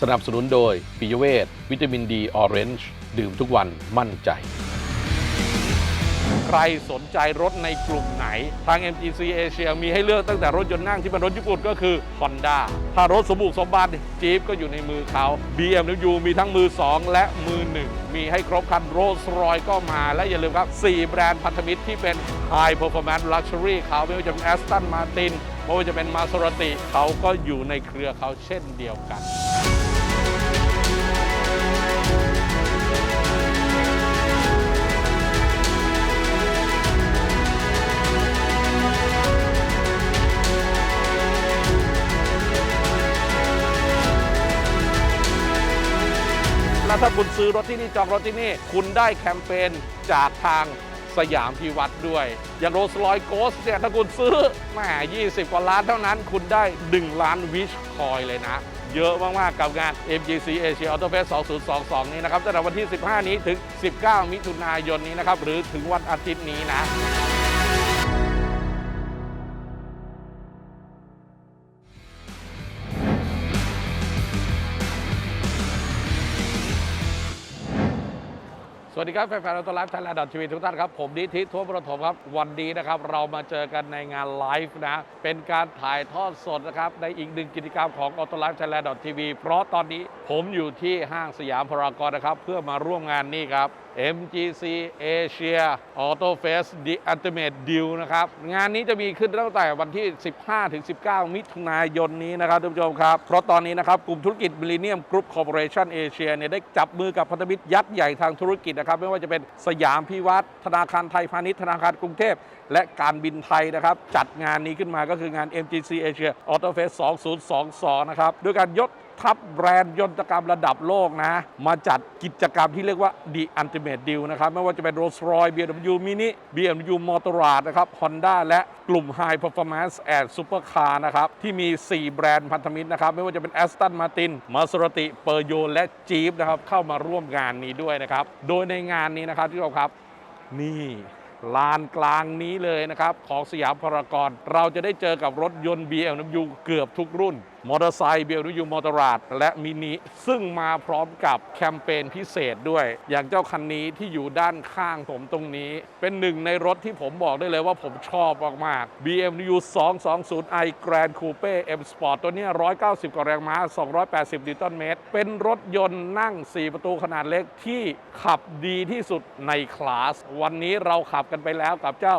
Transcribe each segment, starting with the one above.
สนับสนุนโดยปิยเวทวิตามินดีออเรนจ์ดื่มทุกวันมั่นใจ ใครสนใจรถในกลุ่มไหน ทาง MGC Asia มีให้เลือกตั้งแต่รถยนต์นั่งที่เป็นรถญี่ปุ่นก็คือ Honda ถ้ารถสมบุกสมบัติจี๊ปก็อยู่ในมือเขา BMW มีทั้งมือ 2 และมือ 1 มีให้ครบครันโรสรอยก็มา และอย่าลืมครับ 4 แบรนด์พันธมิตรที่เป็น High Performance Luxury เขาไม่ว่าจะเป็น Aston Martin ไม่ว่าจะเป็น Maserati เขาก็อยู่ในเครือเขาเช่นเดียวกัน ถ้าคุณซื้อรถที่นี่จองรถที่นี่ คุณได้แคมเปญจากทางสยามพิวัตรด้วย อย่างโรสลอยโกสเนี่ยถ้าคุณซื้อแหม20 กว่าล้านเท่านั้น คุณได้ 1 ล้านวิชคอยเลยนะ เยอะมาก ๆ กับงาน MGC Asia Auto Fest 2022 นี้นะครับตั้งแต่วันที่ 15 นี้ถึง 19 มิถุนายนนี้นะครับ หรือถึงวันอาทิตย์นี้นะ สวัสดีครับแฟนๆเราตัวไลฟ์ไทยแลนด์ทีวีทุกท่านครับ ผมนิธิทั่วประถมครับ วันนี้นะครับ เรามาเจอกันในงานไลฟ์นะ เป็นการถ่ายทอดสดนะครับ ในอีกหนึ่งกิจกรรมของ a u t o l i f e Thailand TV เพราะตอนนี้ผมอยู่ที่ห้างสยามพารากอนนะครับ เพื่อมาร่วมงานนี่ครับ MGC Asia Auto Fest The Ultimate Deal นะครับ งานนี้จะมีขึ้นตั้งแต่วันที่ 15-19 มิถุนายนนี้นะครับท่านผู้ชมครับ เพราะตอนนี้นะครับ กลุ่มธุรกิจ Millennium Group Corporation Asia เนี่ยได้จับมือกับพันธมิตรยักษ์ใหญ่ทางธุรกิจนะครับ ไม่ว่าจะเป็นสยามพิวัตรธนาคารไทยพาณิชย์ธนาคารกรุงเทพ และการบินไทยนะครับ จัดงานนี้ขึ้นมาก็คืองาน MGC Asia Auto Fest 2022 นะครับด้วยการยก ทัพแบรนด์ยนตกรรมระดับโลกนะ มาจัดกิจกรรมที่เรียกว่า The Ultimate Deal นะครับ ไม่ว่าจะเป็น Rolls Royce BMW Mini BMW Motorrad นะครับ Honda และกลุ่ม High Performance and Supercar นะครับ ที่มี 4 แบรนด์พันธมิตรนะครับ ไม่ว่าจะเป็น Aston Martin Maserati Peugeot และ Jeep นะครับ เข้ามาร่วมงานนี้ด้วยนะครับ โดยในงานนี้นะครับที่เราครับนี่ลานกลางนี้เลยนะครับ ของสยามพารากอนเราจะได้เจอกับรถยนต์ BMW เกือบทุกรุ่นมอเตอร์ไซค์ BMW มอเตอร์ราดและมินิซึ่งมาพร้อมกับแคมเปญพิเศษด้วย อย่างเจ้าคันนี้ที่อยู่ด้านข้างผมตรงนี้ เป็นหนึ่งในรถที่ผมบอกได้เลยว่าผมชอบมากๆ BMW 220i Grand Coupe M Sport ตัวนี้ 190 กว่าแรงม้า 280 นิวตันเมตร เป็นรถยนต์นั่ง 4 ประตูขนาดเล็กที่ขับดีที่สุดในคลาส วันนี้เราขับกันไปแล้วกับเจ้า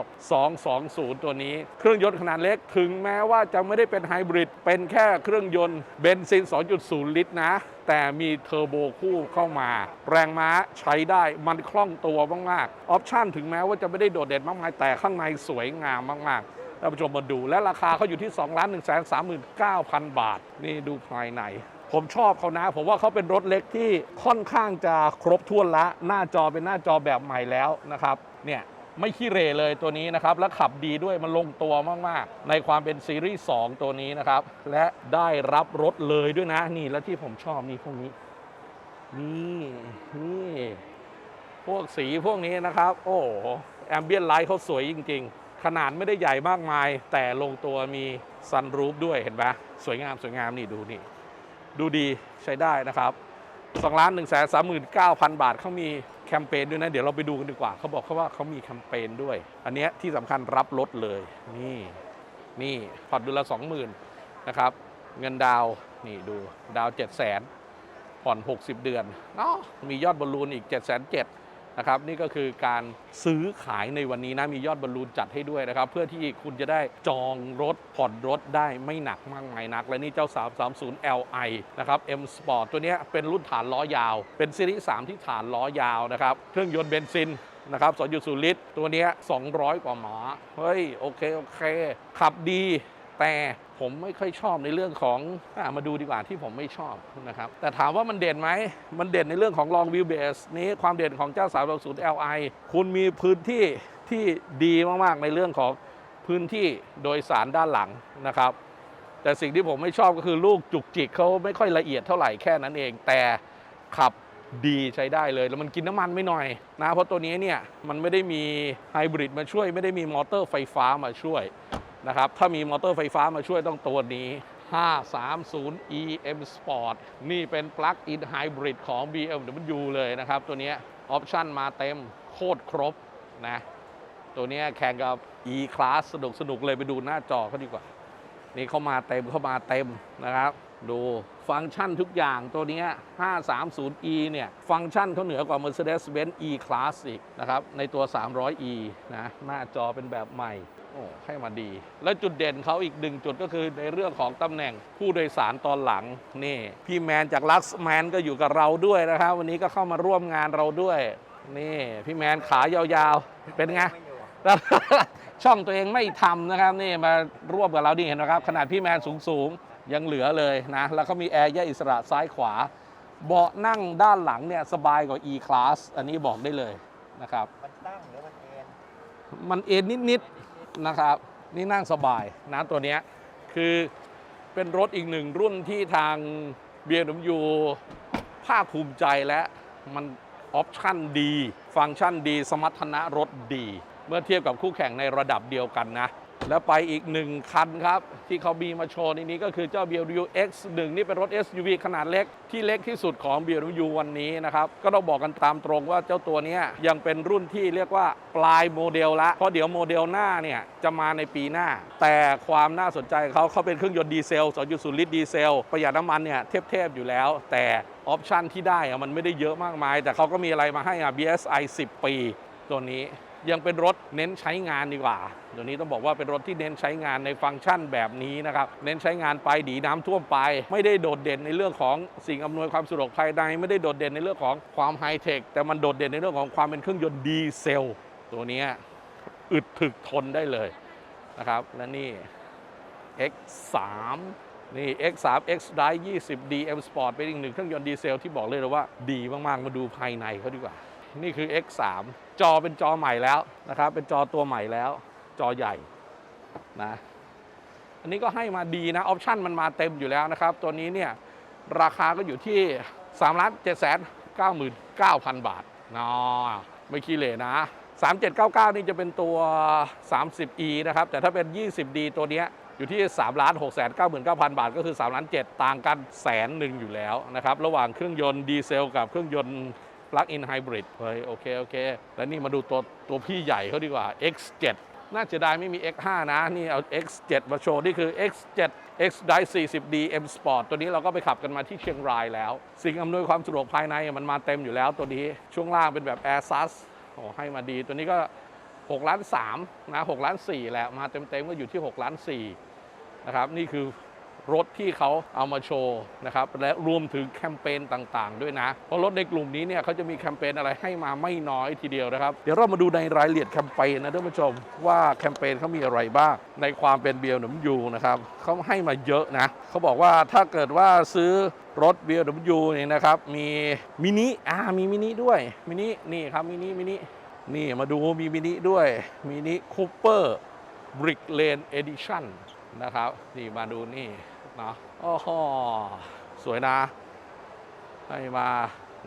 220 ตัวนี้ เครื่องยนต์ขนาดเล็กถึงแม้ว่าจะไม่ได้เป็นไฮบริดเป็นแค่เครื่องื่องยนต์เบนซิน 2.0 ลิตรนะ แต่มีเทอร์โบคู่เข้ามา แรงม้าใช้ได้มันคล่องตัวมากๆออปชั่นถึงแม้ว่าจะไม่ได้โดดเด่นมากมาย แต่ข้างในสวยงามมากๆท่านผู้ชมมาดู และราคาเขาอยู่ที่ 2 1 3 9 0 0 0บาท นี่ดูภายในผมชอบเขานะ ผมว่าเขาเป็นรถเล็กที่ค่อนข้างจะครบถ้วนละ หน้าจอเป็นหน้าจอแบบใหม่แล้วนะครับ เนี่ย ไม่ขี้เร่เลยตัวนี้นะครับ และขับดีด้วยมันลงตัวมาก ๆ ในความเป็นซีรีส์ 2 ตัวนี้นะครับ และได้รับรถเลยด้วยนะ นี่แล้วที่ผมชอบนี่พวกนี้ นี่นี่ พวกสีพวกนี้นะครับ โอ้แอมเบียนไลท์เขาสวยจริง ๆ ขนาดไม่ได้ใหญ่มากมาย แต่ลงตัวมีซันรูฟด้วยเห็นไหมสวยงามสวยงามนี่ดูนี่ ดูดีใช้ได้นะครับ2ล้าน1 3 9 0 0 0 บาทเขามี แคมเปญด้วยนะ เดี๋ยวเราไปดูกันดีกว่า เขาบอกเขาว่าเขามีแคมเปญด้วย อันนี้ที่สำคัญรับรถเลย นี่นี่ผ่อนเดือนละ20,000นะครับ เงินดาวนี่ดูดาวเจ็ดแสนผ่อน 60 เดือนเนาะมียอดบอลลูนอีก7 7 0 0 0น นะครับนี่ก็คือการซื้อขายในวันนี้นะมียอดบอลลูนจัดให้ด้วยนะครับ เพื่อที่คุณจะได้จองรถผ่อนรถได้ไม่หนักมากมายนัก และนี่เจ้า 330 Li นะครับ M Sport ตัวนี้เป็นรุ่นฐานล้อยาว เป็นซีรีส์3ที่ฐานล้อยาวนะครับเครื่องยนต์เบนซินนะครับ2.0 ลิตร ตัวนี้ 200 กว่าหมา เฮ้ย โอเค โอเค ขับดี แต่ผมไม่ค่อยชอบในเรื่องของอมาดูดีกว่าที่ผมไม่ชอบนะครับแต่ถามว่ามันเด่นไหมมันเด่นในเรื่องของ long wheelbase นี้ความเด่นของเจ้า 360 Li คุณมีพื้นที่ที่ดีมากๆในเรื่องของพื้นที่โดยสารด้านหลังนะครับ แต่สิ่งที่ผมไม่ชอบก็คือลูกจุกจิกเขาไม่ค่อยละเอียดเท่าไหร่แค่นั้นเอง แต่ขับดีใช้ได้เลย แล้วมันกินน้ำมันไม่หน่อยนะเพราะตัวนี้เนี่ยมันไม่ได้มีไฮบริดมาช่วย ไม่ได้มีมอเตอร์ไฟฟ้ามาช่วย นะครับ ถ้ามีมอเตอร์ไฟฟ้ามาช่วยต้องตัวนี้ 530 EM Sport นี่เป็นปลั๊กอินไฮบริดของ BMW เลยนะครับ ตัวนี้ออปชั่นมาเต็มโคตรครบนะ ตัวนี้แข่งกับ E Class สนุกสนุกเลยไปดูหน้าจอเขาดีกว่า นี่เขามาเต็มเขามาเต็มนะครับ ดูฟังก์ชันทุกอย่างตัวนี้ 530e เนี่ย ฟังก์ชันเขาเหนือกว่า Mercedes-Benz E Class อีกนะครับ ในตัว 300e นะ หน้าจอเป็นแบบใหม่ โอ้ ให้มาดี แล้วจุดเด่นเขาอีกหนึ่งจุดก็คือในเรื่องของตำแหน่งผู้โดยสารตอนหลัง นี่ พี่แมนจากลักซ์แมนก็อยู่กับเราด้วยนะครับ วันนี้ก็เข้ามาร่วมงานเราด้วย นี่ พี่แมนขายาวๆ เป็นไงช่องตัวเองไม่ทำนะครับ นี่มาร่วมกับเรานี่เห็นไหมครับ ขนาดพี่แมนสูงๆ ยังเหลือเลยนะ แล้วก็มีแอร์แยกอิสระซ้ายขวา เบาะนั่งด้านหลังเนี่ยสบายกว่า E Class อันนี้บอกได้เลยนะครับ มันตั้งหรือมันเอ็นมันเอ็นนิดๆนะครับ นี่นั่งสบายนะตัวเนี้ยคือเป็นรถอีกหนึ่งรุ่นที่ทาง BMW ภาคภูมิใจและมันออปชั่นดี ฟังก์ชันดี สมรรถนะรถดี เมื่อเทียบกับคู่แข่งในระดับเดียวกันนะ แล้วไปอีกหนึ่งคันครับ ที่เขามีมาโชว์ในนี้ก็คือเจ้า BMW X1 นี่เป็นรถ SUV ขนาดเล็ก ที่เล็กที่สุดของ BMW วันนี้นะครับ ก็ต้องบอกกันตามตรงว่าเจ้าตัวนี้ยังเป็นรุ่นที่เรียกว่าปลายโมเดลละเพราะเดี๋ยวโมเดลหน้าเนี่ย จะมาในปีหน้า แต่ความน่าสนใจเขาเขาเป็นเครื่องยนต์ดีเซล 2.0 ลิตรดีเซล ประหยัดน้ำมันเนี่ยเทพๆอยู่แล้ว แต่ออปชันที่ได้อะมันไม่ได้เยอะมากมาย แต่เขาก็มีอะไรมาให้อะ BSI 10 ปีตัวนี้ ยังเป็นรถเน้นใช้งานดีกว่าเดี๋ยวนี้ต้องบอกว่าเป็นรถที่เน้นใช้งานในฟังก์ชันแบบนี้นะครับเน้นใช้งานไปดีน้ำท่วมไป ไม่ได้โดดเด่นในเรื่องของสิ่งอำนวยความสะดวกภายใน ไม่ได้โดดเด่นในเรื่องของความไฮเทคแต่มันโดดเด่นในเรื่องของความเป็นเครื่องยนต์ดีเซล ตัวนี้อึดถึกทนได้เลยนะครับและนี่ X3 นี่ X3 X Drive 20 DM Sport เป็นอีกหนึ่งเครื่องยนต์ดีเซลที่บอกเลยเลยว่าดีมาก ๆ มาดูภายในเขาดีกว่า นี่คือ X3 จอเป็นจอใหม่แล้วนะครับ เป็นจอตัวใหม่แล้ว จอใหญ่นะ อันนี้ก็ให้มาดีนะ ออปชันมันมาเต็มอยู่แล้วนะครับ ตัวนี้เนี่ยราคาก็อยู่ที่3ล้าน7 9 9 0 0 0 บาทนอไม่ขี้เหร่นะ 3799 นี่จะเป็นตัว 30e นะครับ แต่ถ้าเป็น 20d ตัวเนี้ยอยู่ที่3ล้าน6 9 9 0 0 0บาท ก็คือ3ล้าน7ต่างกันแสนหนึ่งอยู่แล้วนะครับ ระหว่างเครื่องยนต์ดีเซลกับเครื่องยนต์ plug-in hybrid เฮ้ยโอเคโอเค แล้วนี่มาดูตัวตัวพี่ใหญ่เขาดีกว่า X7 น่าจะได้ไม่มี X5 นะ นี่เอา X7 มาโชว์ นี่คือ X7 X Drive 40D M Sport ตัวนี้เราก็ไปขับกันมาที่เชียงรายแล้ว สิ่งอำนวยความสะดวกภายในมันมาเต็มอยู่แล้วตัวนี้ช่วงล่างเป็นแบบ Air Sus โอ้ให้มาดี ตัวนี้ก็6ล้าน3นะ6ล้าน4แหละมาเต็มๆก็อยู่ที่6ล้าน4นะครับนี่คือ รถที่เขาเอามาโชว์นะครับและรวมถึงแคมเปญต่างๆ ด้วยนะเพราะรถในกลุ่มนี้เนี่ยเขาจะมีแคมเปญอะไรให้มาไม่น้อยทีเดียวนะครับ เดี๋ยวเรามาดูในรายละเอียดแคมเปญนะท่านผู้ชม ว่าแคมเปญเขามีอะไรบ้าง ในความเป็น BMW นะครับเขาให้มาเยอะนะเขาบอกว่าถ้าเกิดว่าซื้อรถ BMW เนี่ยนะครับมีมินิอ่ามีมินิด้วยมินินี่ครับมินิมินินี่มาดูมีมินิด้วยมินิคูเปอร์ Brick Lane Edition นะครับ นี่มาดูนี่ นาะโอ้โหสวยนะ ให้มา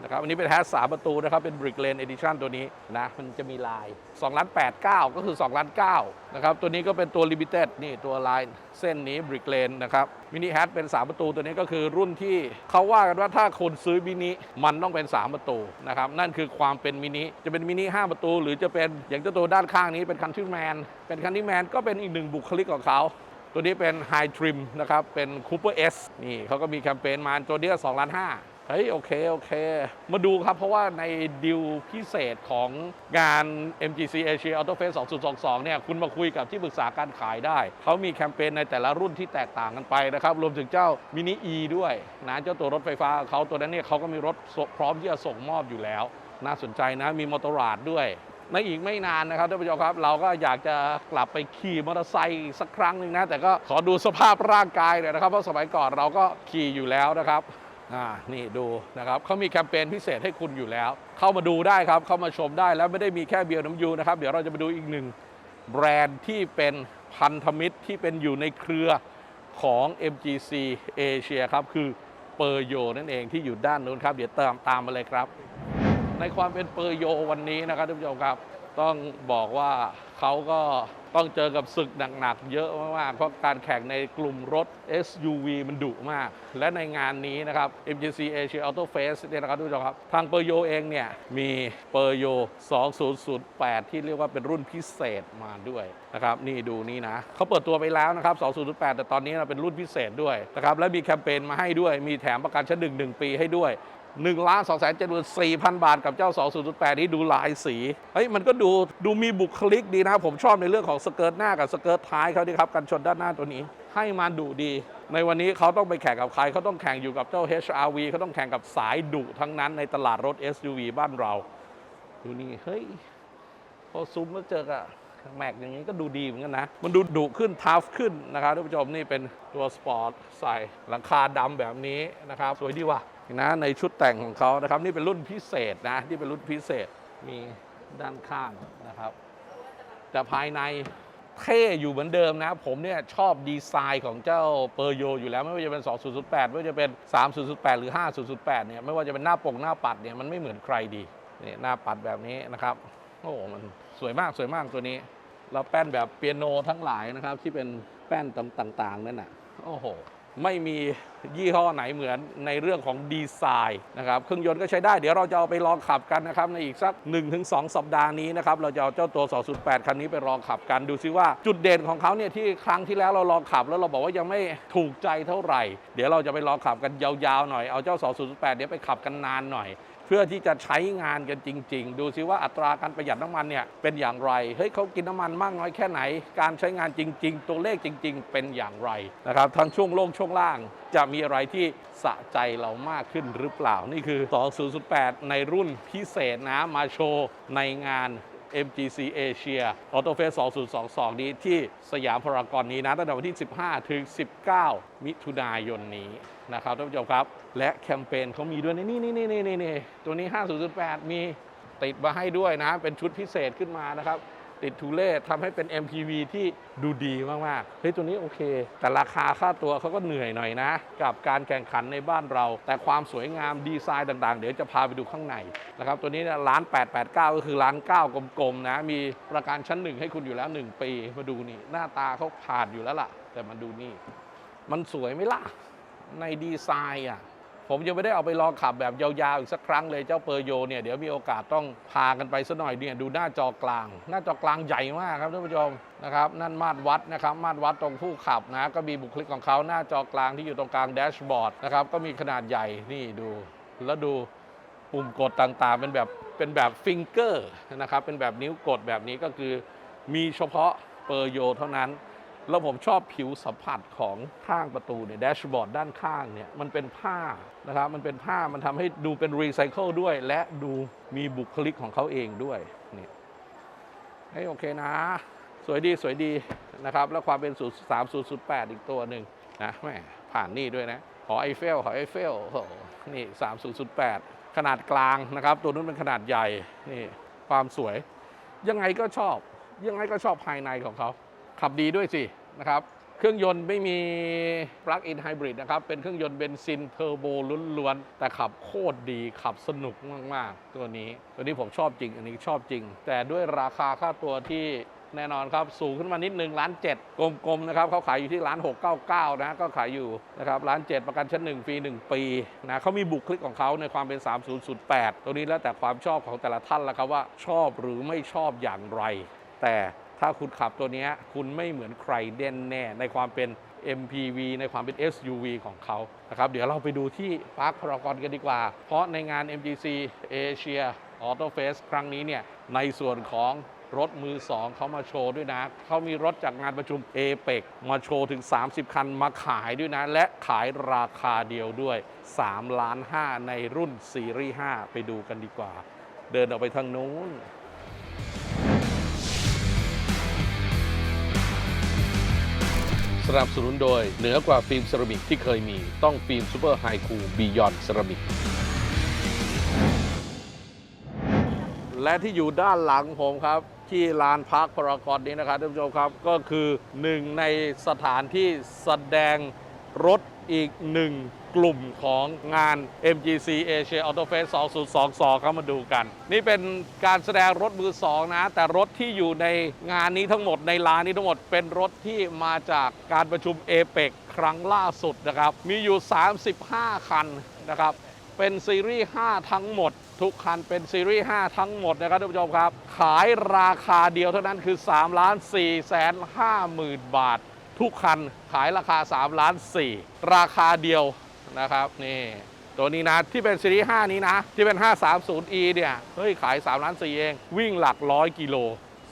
นะครับ อันนี้เป็นแฮชสามประตูนะครับ เป็น Brick Lane Edition ตัวนี้นะ มันจะมีลาย2ล้าน8 9ก็คือ2ล้าน9นะครับ ตัวนี้ก็เป็นตัว Limited นี่ตัวลายเส้นนี้ Brick Lane นะครับ มินิแฮชเป็น 3 ประตูตัวนี้ก็คือรุ่นที่เขาว่ากันว่าถ้าคนซื้อมินิมันต้องเป็น 3 ประตูนะครับ นั่นคือความเป็นมินิจะเป็นมินิ5ประตู หรือจะเป็นอย่างเจ้าตัวด้านข้างนี้เป็นคันที่แมนเป็นคันที่แมนก็เป็นอีกหนึ่งบุคลิกของเขา ตัวนี้เป็น High Trim นะครับ เป็น Cooper S นี่เขาก็มีแคมเปญมาตัวนี้2ล้าน5เฮ้ย โอเค โอเค มาดูครับ เพราะว่าในดิวพิเศษของงาน MGC Asia Auto Fest 2022 เนี่ย คุณมาคุยกับที่ปรึกษาการขายได้ เขามีแคมเปญในแต่ละรุ่นที่แตกต่างกันไปนะครับ รวมถึงเจ้ามินิ E ด้วยนะเจ้าตัวรถไฟฟ้าเขาตัวนั้นเนี่ยเขาก็มีรถพร้อมที่จะส่งมอบอยู่แล้ว น่าสนใจนะมีมอเตอร์ราดด้วย ในอีกไม่นานนะครับท่านผู้ชมครับ เราก็อยากจะกลับไปขี่มอเตอร์ไซค์อีกสักครั้งหนึ่งนะ แต่ก็ขอดูสภาพร่างกายหน่อยนะครับ เพราะสมัยก่อนเราก็ขี่อยู่แล้วนะครับอ่านี่ดูนะครับเขามีแคมเปญพิเศษให้คุณอยู่แล้ว เข้ามาดูได้ครับ เข้ามาชมได้แล้วไม่ได้มีแค่เบียร์น้ำยูนะครับ เดี๋ยวเราจะไปดูอีกหนึ่งแบรนด์ที่เป็นพันธมิตรที่เป็นอยู่ในเครือของ MGC Asia ครับ คือเปอร์โยนั่นเองที่อยู่ด้านนู้นครับ เดี๋ยวตามตามมาเลยครับ ในความเป็นเปอร์โยวันนี้นะครับท่านผู้ชมครับ ต้องบอกว่าเขาก็ต้องเจอกับศึกหนักๆ เยอะมากๆ เพราะการแข่งในกลุ่มรถ SUV มันดุมาก และในงานนี้นะครับ MGC Asia Auto Fest เนี่ยนะครับทุกผู้ชมครับ ทางเปอร์โยเองเนี่ย มีเปอร์โย2008 ที่เรียกว่าเป็นรุ่นพิเศษมาด้วยนะครับ นี่ดูนี่นะ เขาเปิดตัวไปแล้วนะครับ 2008 แต่ตอนนี้เราเป็นรุ่นพิเศษด้วยนะครับ และมีแคมเปญมาให้ด้วย มีแถมประกันชั้นหนึ่งหนึ่งปีให้ด้วย 1ล้าน2 7 4 0 0 0บาทกับเจ้า 2008 นี้ดูหลายสี เฮ้ย มันก็ดูดูมีบุคลิกดีนะ ผมชอบในเรื่องของสเกิร์ตหน้ากับสเกิร์ตท้ายเขาดีครับ กันชนด้านหน้าตัวนี้ ให้มาดุดี ในวันนี้เขาต้องไปแข่งกับใครเขาต้องแข่งอยู่กับเจ้า HRV เขาต้องแข่งกับสายดุทั้งนั้นในตลาดรถ SUV บ้านเรา ดูนี่เฮ้ยพอซูมแล้วเจอกับแม็กอย่างนี้ก็ดูดีเหมือนกันนะ มันดูดุขึ้นทัฟขึ้นนะครับท่านผู้ชมนี่เป็นตัวสปอร์ตใส่หลังคาดำแบบนี้นะครับสวยดีว่ะ นะในชุดแต่งของเขานะครับ นี่เป็นรุ่นพิเศษนะนี่เป็นรุ่นพิเศษมีด้านข้างนะครับ แต่ภายในเท่อยู่เหมือนเดิมนะ ผมเนี่ยชอบดีไซน์ของเจ้าเปอร์โยอยู่แล้วไม่ว่าจะเป็น 2008 ไม่ว่าจะเป็น 3008 หรือ 5008 เนี่ยไม่ว่าจะเป็นหน้าปกหน้าปัดเนี่ยมันไม่เหมือนใครดีนี่หน้าปัดแบบนี้นะครับโอ้โหมันสวยมากสวยมากตัวนี้แล้วแป้นแบบเปียโนทั้งหลายนะครับ ที่เป็นแป้นต่างๆนั่นน่ะโอ้โหไม่มี ยี่ห้อไหนเหมือนในเรื่องของดีไซน์นะครับเครื่องยนต์ก็ใช้ได้เดี๋ยวเราจะเอาไปลองขับกันนะครับในอีกสัก 1-2 สัปดาห์นี้นะครับเราจะเอาเจ้าตัว 208 คันนี้ไปลองขับกันดูซิว่าจุดเด่นของเขาเนี่ยที่ครั้งที่แล้วเราลองขับแล้วเราบอกว่ายังไม่ถูกใจเท่าไหร่ เดี๋ยวเราจะไปลองขับกันยาวๆหน่อยเอาเจ้า 208 เดี๋ยวไปขับกันนานหน่อยเพื่อที่จะใช้งานกันจริง ๆ ดูซิว่าอัตราการประหยัดน้ำมันเนี่ยเป็นอย่างไร เฮ้ยเขากินน้ำมันมากน้อยแค่ไหน การใช้งานจริง ๆ ตัวเลขจริง ๆ เป็นอย่างไรนะครับทั้งช่วงโล่งช่วงล่างจะมีอะไรที่สะใจเรามากขึ้นหรือเปล่า นี่คือ 2008 ในรุ่นพิเศษนะมาโชว์ในงาน MGC Asia Auto Fest 2022 นี้ที่สยามพารากอนนี้นะตั้งแต่วันที่ 15 ถึง 19 มิถุนายนนี้นะครับท่านผู้ชมครับ และแคมเปญเขามีด้วยนี่นี่นี่นี่นี่นี่ตัวนี้ 5008 มีติดมาให้ด้วยนะ เป็นชุดพิเศษขึ้นมานะครับ ติดทูเล่ทำให้เป็น MPV ที่ดูดีมากๆเฮ้ยตัวนี้โอเค แต่ราคาค่าตัวเขาก็เหนื่อยหน่อยนะ กับการแข่งขันในบ้านเรา แต่ความสวยงามดีไซน์ต่างๆ เดี๋ยวจะพาไปดูข้างในนะครับตัวนี้เนี่ยร้าน889 ก็คือร้าน9กลมๆนะ มีประกันชั้นหนึ่งให้คุณอยู่แล้ว 1 ปีมาดูนี่ หน้าตาเขาผ่านอยู่แล้วล่ะ แต่มาดูนี่ มันสวยไหมล่ะในดีไซน์อะ ผมยังไม่ได้เอาไปลองขับแบบยาวๆอีกสักครั้งเลยเจ้าเปอร์โยเนี่ยเดี๋ยวมีโอกาสต้องพากันไปสัหน่อยเนี่ยดูหน้าจอกลาง หน้าจอกลางใหญ่มากครับท่านผู้ชมนะครับนั่นมาตรวัดนะครับมาตรวัดตรงผู้ขับนะก็มีบุคลิกของเขาหน้าจอกลางที่อยู่ตรงกลางแดชบอร์ดนะครับก็มีขนาดใหญ่นี่ดู แล้วดูปุ่มกดต่างๆ เป็นแบบเป็นแบบฟิงเกอร์นะครับเป็นแบบนิ้วกดแบบนี้ก็คือมีเฉพาะเปอร์โยเท่านั้น แล้วผมชอบผิวสัมผัสของข้างประตูเนี่ยแดชบอร์ดด้านข้างเนี่ยมันเป็นผ้านะครับมันเป็นผ้ามันทำให้ดูเป็นรีไซเคิลด้วย และดูมีบุคลิกของเขาเองด้วยนี่เฮ้ยโอเคนะ สวยดีสวยดีนะครับ แล้วความเป็นสูตรสามสูตรแปดอีกตัวหนึ่งนะแม่ผ่านนี่ด้วยนะหอไอเฟลหอไอเฟลโอ้โหนี่สามสูตรแปดขนาดกลางนะครับ ตัวนู้นเป็นขนาดใหญ่นี่ความสวย ยังไงก็ชอบ ยังไงก็ชอบภายในของเขาขับดีด้วยสิ นะครับเครื่องยนต์ไม่มี plug-in hybrid นะครับ เป็นเครื่องยนต์เบนซินเทอร์โบล้วนๆ แต่ขับโคตรดีขับสนุกมาก ๆ ตัวนี้ ตัวนี้ผมชอบจริง อันนี้ชอบจริง แต่ด้วยราคาค่าตัวที่แน่นอนครับ สูงขึ้นมานิดนึงล้านเจ็ดกลมๆนะครับเขาขายอยู่ที่ล้าน699นะก็ขายอยู่นะครับล้านเจ็ดประกันชั้น1ฟรี1ปีนะเขามีบุคลิกของเขาในความเป็น 3008 ตัวนี้แล้วแต่ความชอบของแต่ละท่านล้วครับว่าชอบหรือไม่ชอบอย่างไร แต่ ถ้าคุณขับตัวนี้คุณไม่เหมือนใครเด่นแน่ในความเป็น MPV ในความเป็น SUV ของเขานะครับ เดี๋ยวเราไปดูที่พาร์คพารากอนกันดีกว่า เพราะในงาน MGC Asia Auto Fest ครั้งนี้เนี่ย ในส่วนของรถมือสองเขามาโชว์ด้วยนะ เขามีรถจากงานประชุม APEC มาโชว์ถึง 30 คันมาขายด้วยนะ และขายราคาเดียวด้วย 3 ล้าน 5 ในรุ่นซีรีส์5ไปดูกันดีกว่า เดินออกไปทางนู้น สนับสนุนโดย เหนือกว่าฟิล์มเซรามิกที่เคยมีต้องฟิล์มซูเปอร์ไฮคูลบียอนเซรามิกและที่อยู่ด้านหลังผมครับ ที่ลานพักพารากอนนี้นะครับท่านผู้ชมครับก็คือหนึ่งในสถานที่แสดงรถอีกหนึ่ง กลุ่มของงาน MGC Asia Auto Fest 2022เข้ามาดูกัน นี่เป็นการแสดงรถมือสองนะ แต่รถที่อยู่ในงานนี้ทั้งหมดในร้านนี้ทั้งหมดเป็นรถที่มาจากการประชุมเอเปกครั้งล่าสุดนะครับ มีอยู่ 35 คันนะครับเป็นซีรีส์ 5 ทั้งหมด ทุกคันเป็นซีรีส์ 5 ทั้งหมดนะครับท่านผู้ชมครับ ขายราคาเดียวเท่านั้นคือ3ล้าน4แสน5หมื่นบาท ทุกคันขายราคา3ล้าน4ราคาเดียว นะครับนี่ตัวนี้นะที่เป็นซีรีส์5นี้นะ ที่เป็น 530e เนี่ยเฮ้ยขาย3ล้าน4เอง วิ่งหลักร้อยกิโล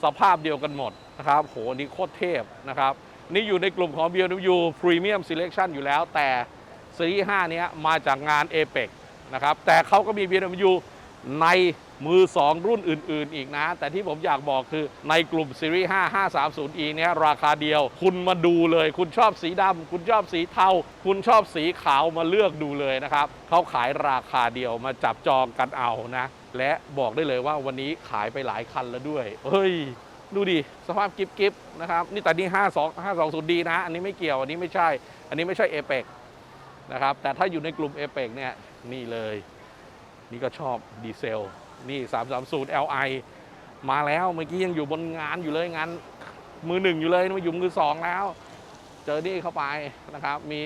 สภาพเดียวกันหมดนะครับโหอันนี่โคตรเทพนะครับ นี่อยู่ในกลุ่มของ BMW Premium Selection อยู่แล้ว แต่ซีรีส์5เนี้ยมาจากงาน APEC นะครับแต่เขาก็มี BMW ใน มือ 2 รุ่นอื่น ๆ อีกนะ แต่ที่ผมอยากบอกคือในกลุ่มซีรีส์5 530e เนี้ยราคาเดียว คุณมาดูเลย คุณชอบสีดำ คุณชอบสีเทา คุณชอบสีขาวมาเลือกดูเลยนะครับ เขาขายราคาเดียวมาจับจองกันเอานะ และบอกได้เลยว่าวันนี้ขายไปหลายคันแล้วด้วย เฮ้ย ดูดิ สภาพกิฟกิฟนะครับ นี่แต่นี่52 520ดีนะ อันนี้ไม่เกี่ยว อันนี้ไม่ใช่ อันนี้ไม่ใช่เอเปกนะครับ แต่ถ้าอยู่ในกลุ่มเอเปกเนี่ย นี่เลย นี่ก็ชอบดีเซล นี่ 330 Li มาแล้วเมื่อกี้ยังอยู่บนงานอยู่เลยงานมือหนึ่งอยู่เลยมาอยู่มือสองแล้ว เจอนี่เข้าไปนะครับ มี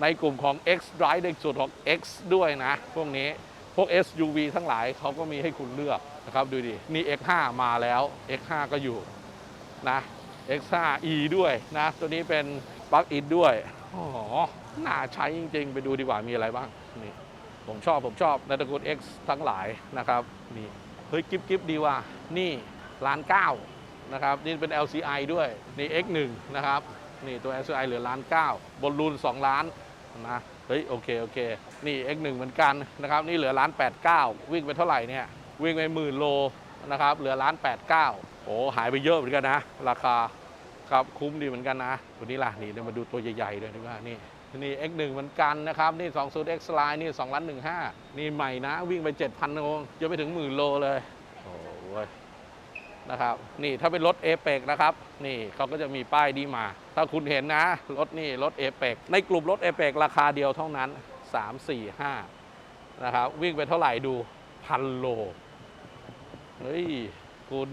ในกลุ่มของ X Drive ในส่วนของ X ด้วยนะ พวกนี้พวก SUV ทั้งหลายเขาก็มีให้คุณเลือกนะครับ ดูดิ นี่ X5 มาแล้ว X5 ก็อยู่นะ X5e ด้วยนะ ตัวนี้เป็นปลั๊กอินด้วย อ๋อ น่าใช้จริง ๆ ไปดูดีกว่ามีอะไรบ้างนี่ ผมชอบผมชอบในตระกูล X ทั้งหลายนะครับนี่เฮ้ยกิฟกิฟดีว่ะนี่ล้านเก้านะครับนี่เป็น LCI ด้วยนี่ X1 นะครับนี่ตัว LCI เหลือล้านเก้าบนรูน2 ล้านนะเฮ้ยโอเคโอเคนี่ X1 เหมือนกันนะครับนี่เหลือล้าน89 วิ่งไปเท่าไหร่เนี่ยวิ่งไปหมื่นโลนะครับเหลือล้าน89โอ้หายไปเยอะเหมือนกันนะ ราคาครับคุ้มดีเหมือนกันนะตัวนี้ล่ะนี่เดี๋ยวมาดูตัวใหญ่ๆด้วยดีกว่านี่ นี่ X1 เหมือนกันนะครับ นี่20 X Line นี่2ล้าน15 นี่ใหม่นะ วิ่งไป 7,000โลจะไปถึงหมื่นโลเลย โอ้ยนะครับ นี่ถ้าเป็นรถเอเปกนะครับ นี่เขาก็จะมีป้ายนี้มา ถ้าคุณเห็นนะ รถนี่รถเอเปกในกลุ่มรถเอเปกราคาเดียวเท่านั้น 3 4 5 นะครับ วิ่งไปเท่าไหร่ดูพันโล เฮ้ย คุณ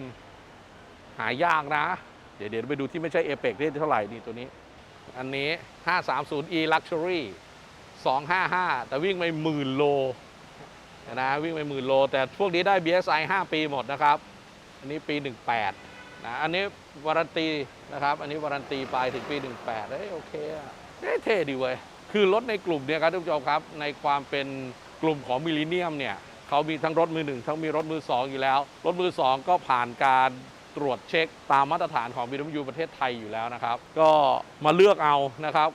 หายากนะ เดี๋ยวเดี๋ยวไปดูที่ไม่ใช่เอเปกที่เท่าไหร่นี่ตัวนี้ อันนี้ 530e Luxury 255 แต่วิ่งไปหมื่นโลนะวิ่งไปหมื่นโล แต่พวกนี้ได้ BSI 5 ปีหมดนะครับ อันนี้ปี 18นะอันนี้วารันตีนะครับ อันนี้วารันตีไปถึงปี 18เฮ้ยโอเคอะเฮ้ยเท่ดีเว้ย คือรถในกลุ่มเนี่ยครับทุกผู้ชมครับ ในความเป็นกลุ่มของมิลเลนเนียมเนี่ยเขามีทั้งรถมือหนึ่งทั้งมีรถมือสองอยู่แล้ว รถมือสองก็ผ่านการ ตรวจเช็คตามมาตรฐานของ BMW ประเทศไทยอยู่แล้วนะครับ ก็มาเลือกเอานะครับ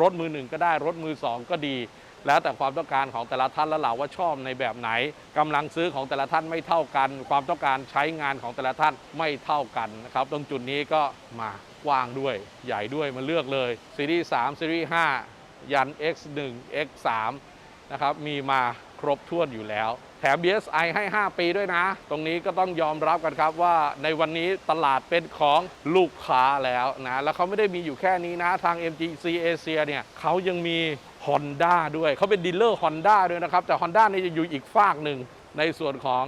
รถมือหนึ่งก็ได้รถมือสองก็ดี แล้วแต่ความต้องการของแต่ละท่านแล้วเราว่าชอบในแบบไหนกำลังซื้อของแต่ละท่านไม่เท่ากัน ความต้องการใช้งานของแต่ละท่านไม่เท่ากันนะครับ ตรงจุดนี้ก็มากว้างด้วยใหญ่ด้วยมาเลือกเลยซีรีส์3ซีรีส์5ยัน X1 X3 นะครับมีมาครบถ้วนอยู่แล้ว แถม BSI ให้ 5 ปีด้วยนะ ตรงนี้ก็ต้องยอมรับกันครับว่าในวันนี้ตลาดเป็นของลูกค้าแล้วนะ แล้วเขาไม่ได้มีอยู่แค่นี้นะ ทาง MGC Asia เนี่ยเขายังมี Honda ด้วย เขาเป็นดีลเลอร์ Honda ด้วยนะครับ แต่ Honda นี่จะอยู่อีกฝากหนึ่งในส่วนของ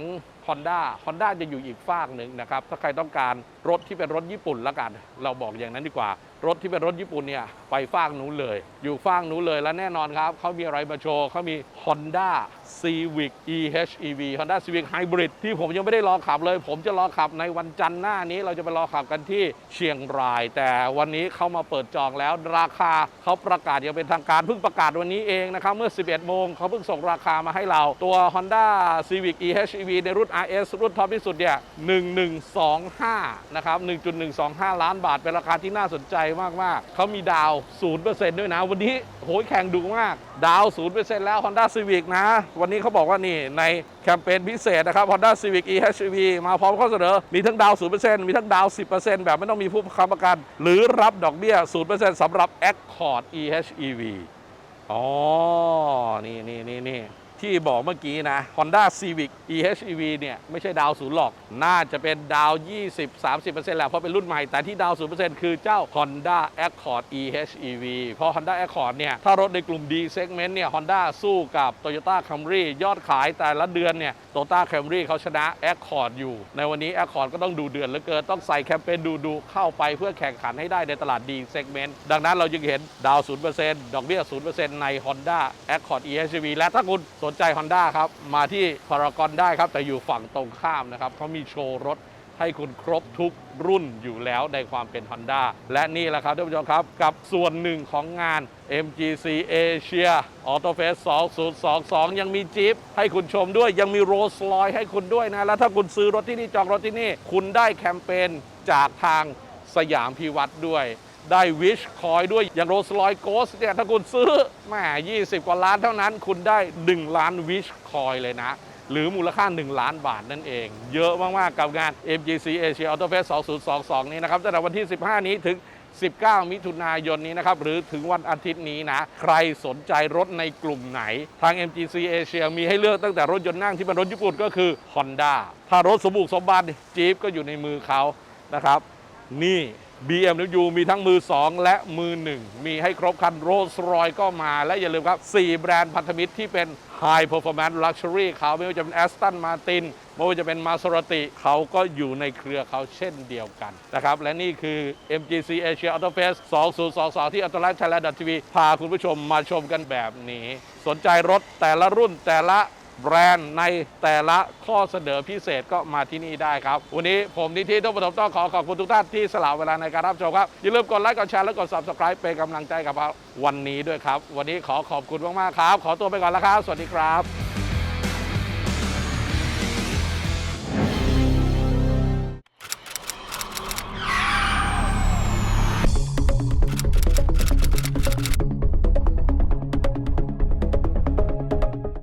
Honda Honda จะอยู่อีกฝากหนึ่งนะครับ ถ้าใครต้องการรถที่เป็นรถญี่ปุ่นละกัน เราบอกอย่างนั้นดีกว่า รถที่เป็นรถญี่ปุ่นเนี่ยไปฝากนู้นเลย อยู่ฝากนู้นเลยและแน่นอนครับเขามีอะไรมาโชว์เขามี Honda Civic EHEV Honda Civic Hybrid ที่ผมยังไม่ได้รอขับเลย ผมจะรอขับในวันจันทร์หน้านี้เราจะไปรอขับกันที่เชียงราย แต่วันนี้เขามาเปิดจองแล้วราคาเขาประกาศอย่างเป็นทางการเพิ่งประกาศวันนี้เองนะครับเมื่อ 11 โมงเขาเพิ่งส่งราคามาให้เราตัว Honda Civic EHEV ในรุ่น RS รุ่นท็อปที่สุดเนี่ย1125 นะครับ 1.125 ล้านบาทเป็นราคาที่น่าสนใจมาก ๆ เขามีดาวน์0%ด้วยนะ วันนี้โหยแข่งดุมาก ดาวน์0%แล้ว Honda Civic นะ วันนี้เขาบอกว่านี่ ในแคมเปญพิเศษนะครับ Honda Civic EHEV มาพร้อมข้อเสนอ มีทั้งดาวน์0%มีทั้งดาวน์10%แบบไม่ต้องมีผู้ค้ำประกัน หรือรับดอกเบี้ย 0%สำหรับ Accord EHEV อ๋อ นี่นี่นี่นี่ ที่บอกเมื่อกี้นะ Honda Civic EHEV เนี่ย ไม่ใช่ดาวศูนย์หรอก น่าจะเป็นดาว 20-30%แหละเพราะเป็นรุ่นใหม่ แต่ที่ดาว 0%คือเจ้า Honda Accord EHEV เพราะ Honda Accord เนี่ย ถ้ารถในกลุ่ม D segment เนี่ย Honda สู้กับ Toyota Camry ยอดขายแต่ละเดือนเนี่ย Toyota Camry เขาชนะ Accord อยู่ ในวันนี้ Accord ก็ต้องดูเดือนเหลือเกินต้องใส่แคมเปญดูดูๆเข้าไปเพื่อแข่งขันให้ได้ในตลาด D segment ดังนั้นเราจึงเห็นดาว 0%ดอกเบี้ย 0%ใน Honda Accord EHEV และถ้าคุณสนนใจ Honda ครับ มาที่พารากอนได้ครับ แต่อยู่ฝั่งตรงข้ามนะครับเขามีโชว์รถให้คุณครบทุกรุ่นอยู่แล้วในความเป็น Honda และนี่แหละครับท่านผู้ชมครับ กับส่วนหนึ่งของงาน MGC Asia Auto Fest 2022 ยังมีจี๊ปให้คุณชมด้วย ยังมีโรสลอยให้คุณด้วยนะ แล้วถ้าคุณซื้อรถที่นี่จองรถที่นี่ คุณได้แคมเปญจากทางสยามพิวัตรด้วย ได้วิชคอยด้วยอย่างโรสลอยโกสเนี่ยถ้าคุณซื้อแหม20 กว่าล้านเท่านั้น คุณได้ 1 ล้านวิชคอยเลยนะ หรือมูลค่า 1 ล้านบาทนั่นเอง เยอะมาก ๆ กับงาน MGC Asia Auto Fest 2022 นี้นะครับตั้งแต่วันที่ 15 นี้ถึง19 มิถุนายนนี้นะครับ หรือถึงวันอาทิตย์นี้นะ ใครสนใจรถในกลุ่มไหน ทาง MGC Asia มีให้เลือกตั้งแต่รถยนต์นั่งที่เป็นรถญี่ปุ่นก็คือ Honda ถ้ารถสมบุกสมบัติจี๊ปก็อยู่ในมือเขานะครับ นี่ BMW มีทั้งมือ 2 และมือ 1 มีให้ครบคันโรสรอยก็มา และอย่าลืมครับ 4 แบรนด์พันธมิตรที่เป็น High Performance Luxury เขาไม่ว่าจะเป็น Aston Martin ไม่ว่าจะเป็น Maserati เขาก็อยู่ในเครือเขาเช่นเดียวกันนะครับ และนี่คือ MGC Asia Auto Fest 2022 ที่ Auto Life Thailand TV พาคุณผู้ชมมาชมกันแบบนี้ สนใจรถแต่ละรุ่นแต่ละ แบรนด์ในแต่ละข้อเสนอพิเศษก็มาที่นี่ได้ครับ วันนี้ผมนิติทุกประถมต้องขอขอบคุณทุกท่านที่สละเวลาในการรับชมครับ อย่าลืมกดไลค์กดแชร์และกด subscribe เป็นกำลังใจกับเราวันนี้ด้วยครับ วันนี้ขอขอบคุณมากๆครับ ขอตัวไปก่อนแล้วครับ สวัสดีครับ